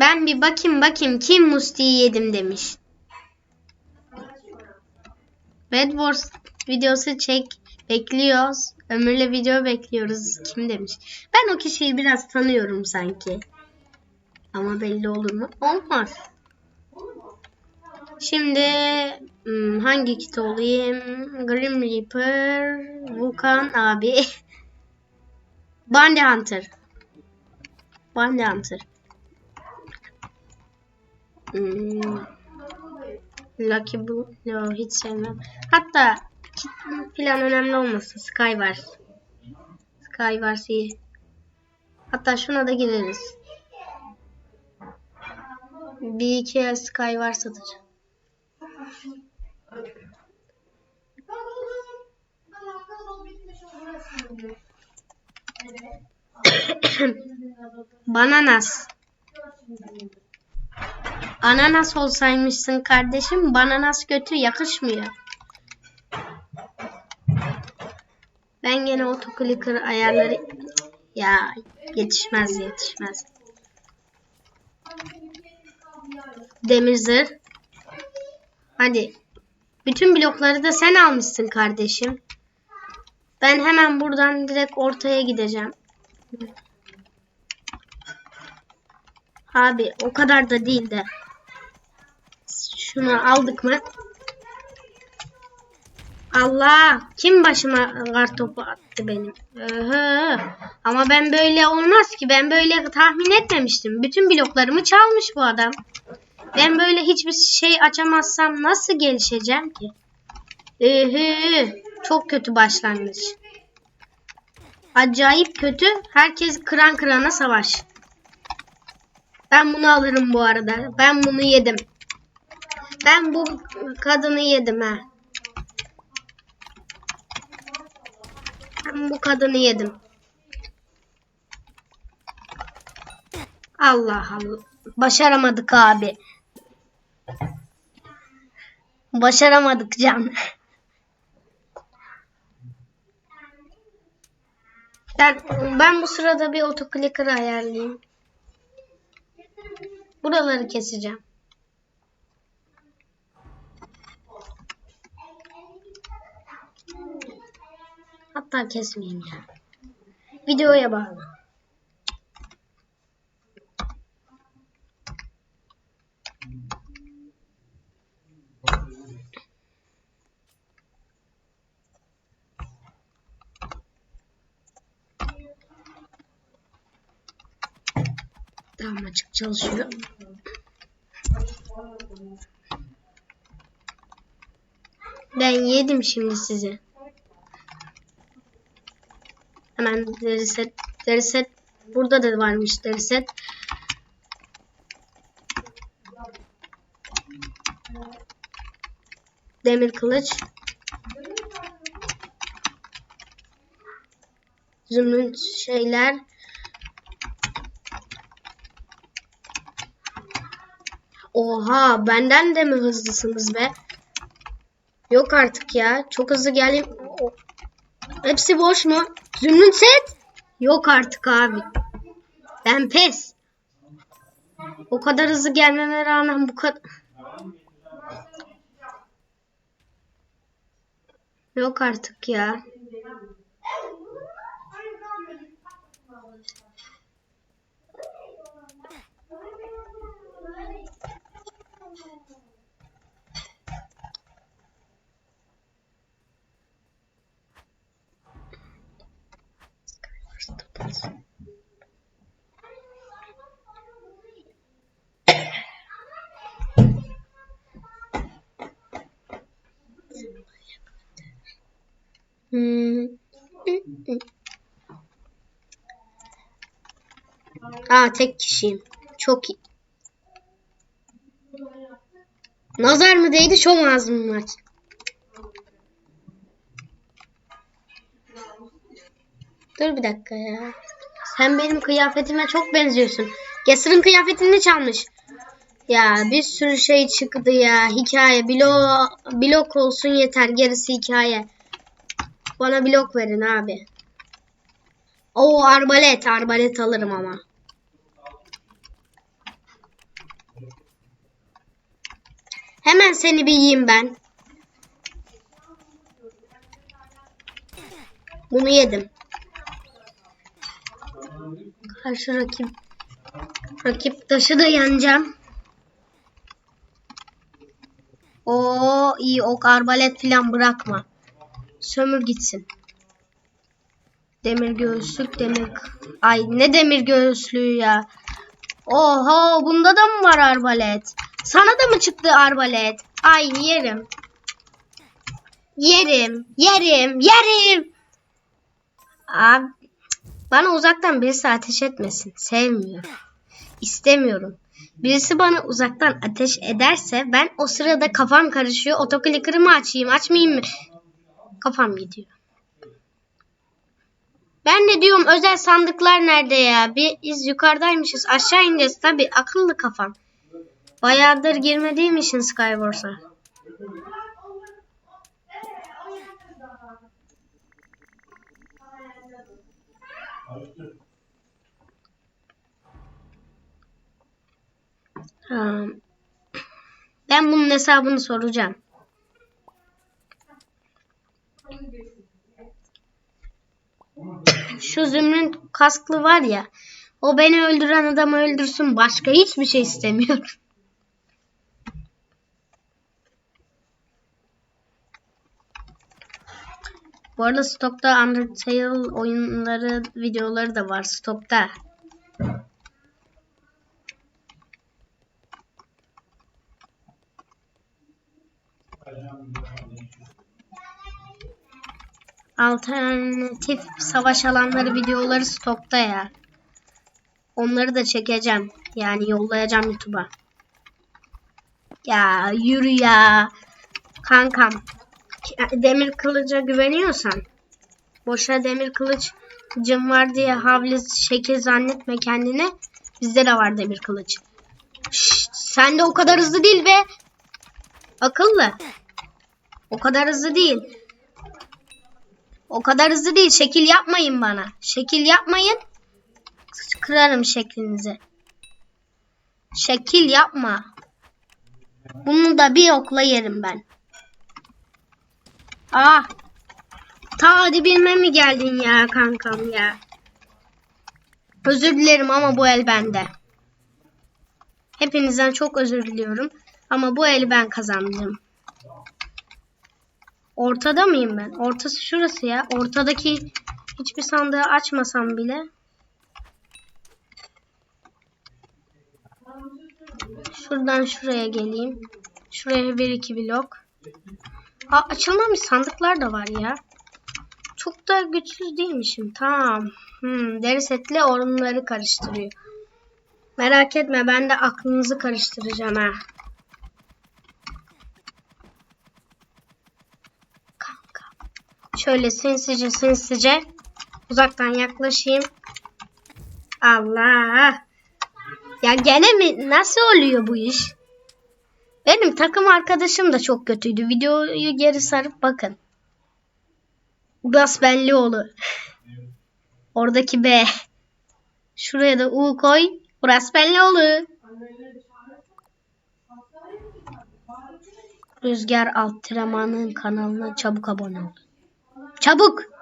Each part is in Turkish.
Ben bir bakayım bakayım kim mustiyi yedim demiş. Bed Wars videosu çek bekliyoruz. Ömürle video bekliyoruz. Kim demiş? Ben o kişiyi biraz tanıyorum sanki. Ama belli olur mu? Olmaz. Şimdi hmm, hangi kit olayım? Grim Reaper, Vulkan abi. Bounty Hunter. Bounty Hunter. Hmm. Lucky Blue. Yo, hiç sevmem. Hatta kit falan önemli olmasın. Sky var. Sky var iyi. Hatta şuna da gireriz. Bir iki Sky var satacağım. Bananas. Ananas olsaymışsın kardeşim. Bananas götü yakışmıyor. Ben gene otoclicker ayarları ya yetişmez yetişmez. Demir zırh. Hadi. Bütün blokları da sen almışsın kardeşim. Ben hemen buradan direkt ortaya gideceğim. Abi o kadar da değil de. Şunu aldık mı? Allah! Kim başıma kar topu attı benim? Öhö. Ama ben böyle olmaz ki. Ben böyle tahmin etmemiştim. Bütün bloklarımı çalmış bu adam. Ben böyle hiçbir şey açamazsam nasıl gelişeceğim ki? Ühü. Çok kötü başlangıç. Acayip kötü. Herkes kıran kırana savaş. Ben bunu alırım bu arada. Ben bunu yedim. Ben bu kadını yedim ha. Ben bu kadını yedim. Allah Allah. Başaramadık abi. Başaramadık can. Ben ben bu sırada bir otoclicker ayarlayayım. Buraları keseceğim. Hatta kesmeyeyim ya. Videoya bağlı. Tamam açık çalışıyor. Ben yedim şimdi sizi. Hemen deri set, deri set. Burada da varmış deri set. Demir kılıç. Zümrüt şeyler. Oha benden de mi hızlısınız be? Yok artık ya. Çok hızlı geldim. O- Hepsi boş mu? Zümrüt set? Yok artık abi. Ben pes. O kadar hızlı gelmeme rağmen bu kadar... Yok artık ya. Aa tek kişiyim. Çok iyi. Nazar mı değdi çok az mı maç? Dur bir dakika ya. Sen benim kıyafetime çok benziyorsun. Gesser'ın kıyafetini çalmış. Ya bir sürü şey çıktı ya. Hikaye. Blok, blok olsun yeter. Gerisi hikaye. Bana blok verin abi. O arbalet. Arbalet alırım ama. Hemen seni bir yiyeyim ben. Bunu yedim. Karşı rakip rakip taşı da yeneceğim. O iyi ok arbalet filan bırakma. Sömür gitsin. Demir göğüslük demir ay ne demir göğüslüğü ya. Oho bunda da mı var arbalet? Sana da mı çıktı arbalet? Ay yerim. Yerim, yerim, yerim. Abi bana uzaktan birisi ateş etmesin. Sevmiyorum. İstemiyorum. Birisi bana uzaktan ateş ederse ben o sırada kafam karışıyor. Otoclicker'ı mı açayım, açmayayım mı? Kafam gidiyor. Ben de diyorum özel sandıklar nerede ya? Bir iz yukarıdaymışız. Aşağı ineceğiz tabi. Akıllı kafam. Bayağıdır girmediğim için. Ben bunun hesabını soracağım. Şu zümrüt kasklı var ya. O beni öldüren adamı öldürsün. Başka hiçbir şey istemiyorum. Bu arada stokta Undertale oyunları, videoları da var stokta. Alternatif savaş alanları videoları stokta ya. Onları da çekeceğim. Yani yollayacağım YouTube'a. Ya yürü ya. Kankam. Demir kılıca güveniyorsan. Boşa demir kılıcım var diye havli şekil zannetme kendine. Bizde de var demir kılıç. Şşt, sen de o kadar hızlı değil be. Akıllı. O kadar hızlı değil. O kadar hızlı değil. Şekil yapmayın bana. Şekil yapmayın. Kırarım şeklinizi. Şekil yapma. Bunu da bir okla yerim ben. Ah. Ta hadi bilme mi geldin ya kankam ya. Özür dilerim ama bu el bende. Hepinizden çok özür diliyorum. Ama bu eli ben kazandım. Ortada mıyım ben? Ortası şurası ya. Ortadaki hiçbir sandığı açmasam bile. Şuradan şuraya geleyim. Şuraya bir iki blok. Aa, açılmamış sandıklar da var ya. Çok da güçsüz değilmişim. Tamam. Hmm, deri setle orunları karıştırıyor. Merak etme ben de aklınızı karıştıracağım ha. Kanka. Şöyle sinsice sinsice uzaktan yaklaşayım. Allah. Ya gene mi? Nasıl oluyor bu iş? Benim takım arkadaşım da çok kötüydü. Videoyu geri sarıp bakın. Uras Benlioğlu. Oradaki B. Şuraya da U koy. Uras Benlioğlu. Rüzgar Alttiraman'ın kanalına çabuk abone ol. Çabuk.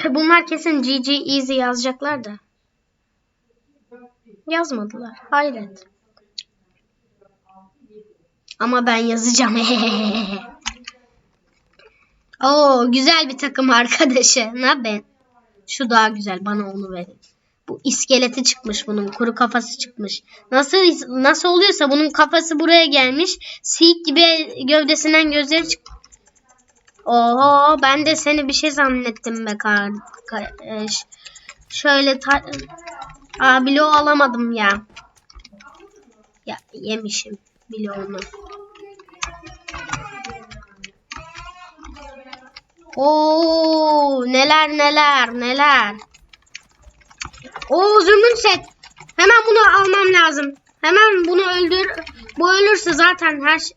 Bunlar kesin GG Easy yazacaklar da. Yazmadılar. Hayret. Ama ben yazacağım. Oo güzel bir takım arkadaşı. Ne ben? Şu daha güzel. Bana onu verin. Bu iskeleti çıkmış bunun. Kuru kafası çıkmış. Nasıl nasıl oluyorsa bunun kafası buraya gelmiş. Sik gibi gövdesinden gözleri çık. Oho ben de seni bir şey zannettim be kardeş. Şöyle ta Aa bloğu alamadım ya. Ya yemişim bloğunu. Oo neler neler neler. Oo zümrüt set. Hemen bunu almam lazım. Hemen bunu öldür. Bu ölürse zaten her şey...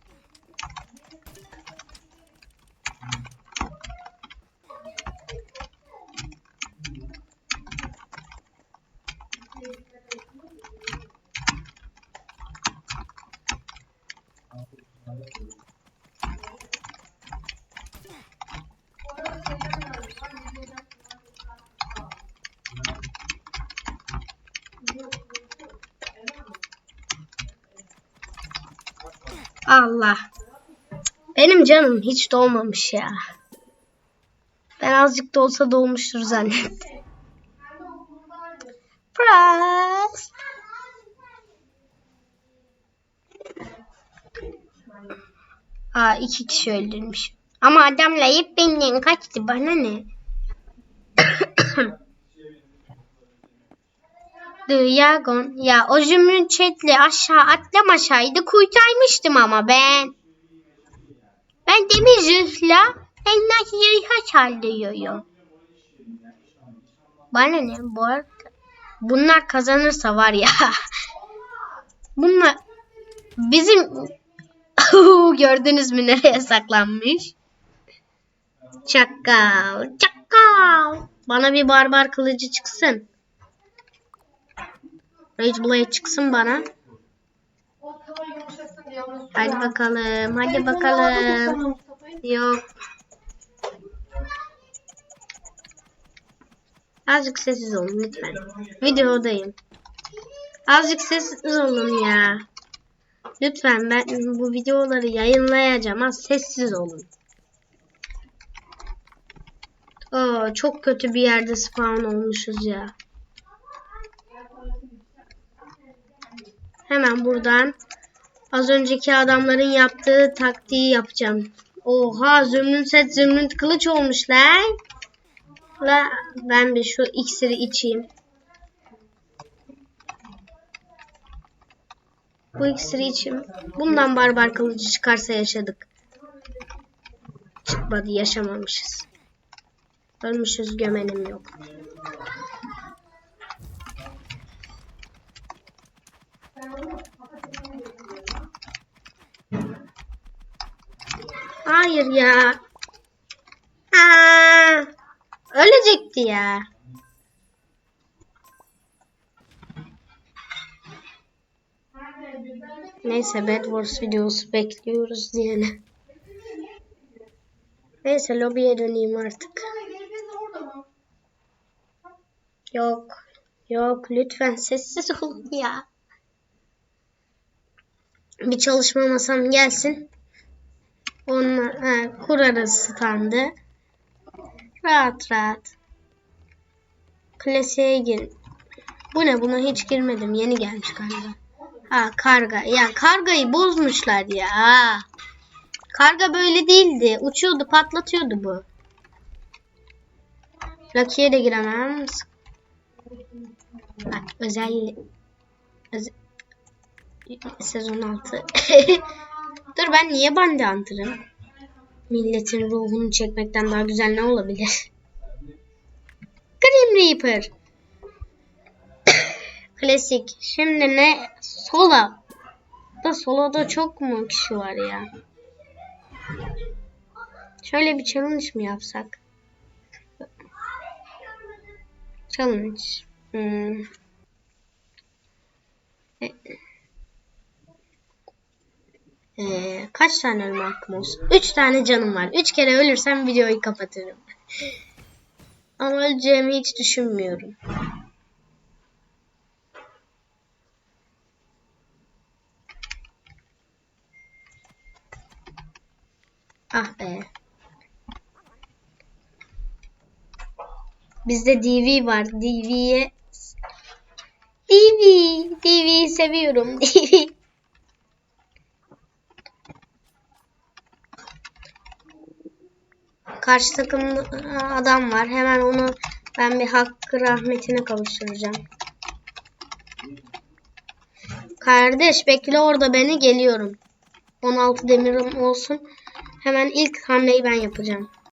Allah. Benim canım hiç dolmamış ya. Ben azıcık da olsa dolmuştur zannettim. Aa iki kişi öldürmüş. Ama adamla hep benden kaçtı bana ne? Dragon. Ya o zümrüt çetli aşağı atlamasaydı kurtarmıştım ama ben. Ben demir zırhla elmas zırha saldırıyorum. Bana ne bu arada? Bunlar kazanırsa var ya. Bunlar bizim gördünüz mü nereye saklanmış? Çakal, çakal. Bana bir barbar kılıcı çıksın. Rage Blade çıksın bana. Hadi bakalım, hadi bakalım. Yok. Azıcık sessiz olun lütfen. Videodayım. Azıcık sessiz olun ya. Lütfen ben bu videoları yayınlayacağım. Az sessiz olun. Aa, çok kötü bir yerde spawn olmuşuz ya. Hemen buradan az önceki adamların yaptığı taktiği yapacağım. Oha zümrüt set zümrüt kılıç olmuş lan. La ben bir şu iksiri içeyim. Bu iksiri içeyim. Bundan barbar kılıcı çıkarsa yaşadık. Çıkmadı yaşamamışız. Ölmüşüz gömenim yok. Hayır ya. Aa, ölecekti ya. Neyse Bed Wars videosu bekliyoruz diyene. Neyse lobiye döneyim artık. Yok. Yok lütfen sessiz olun ya. Bir çalışma masam gelsin. Onunla ha, kurarız standı. Rahat rahat. Klasiğe gir. Bu ne? Buna hiç girmedim. Yeni gelmiş galiba. Ha karga. Ya kargayı bozmuşlar ya. Karga böyle değildi. Uçuyordu patlatıyordu bu. Lucky'ye de giremem. Bak özel, öz- sezon 6. Dur ben niye bande antırım? Milletin ruhunu çekmekten daha güzel ne olabilir? Grim Reaper. Klasik. Şimdi ne? Sola. Da soloda çok mu kişi var ya? Şöyle bir challenge mı yapsak? Challenge. Hmm. Ee, kaç tane ölme hakkım olsun? 3 tane canım var. 3 kere ölürsem videoyu kapatırım. Ama öleceğimi hiç düşünmüyorum. Ah be. Bizde DV var. DV'ye DV. DV'yi seviyorum. DV. Karşı takımda adam var. Hemen onu ben bir hakkı rahmetine kavuşturacağım. Kardeş bekle orada beni geliyorum. 16 demirim olsun. Hemen ilk hamleyi ben yapacağım.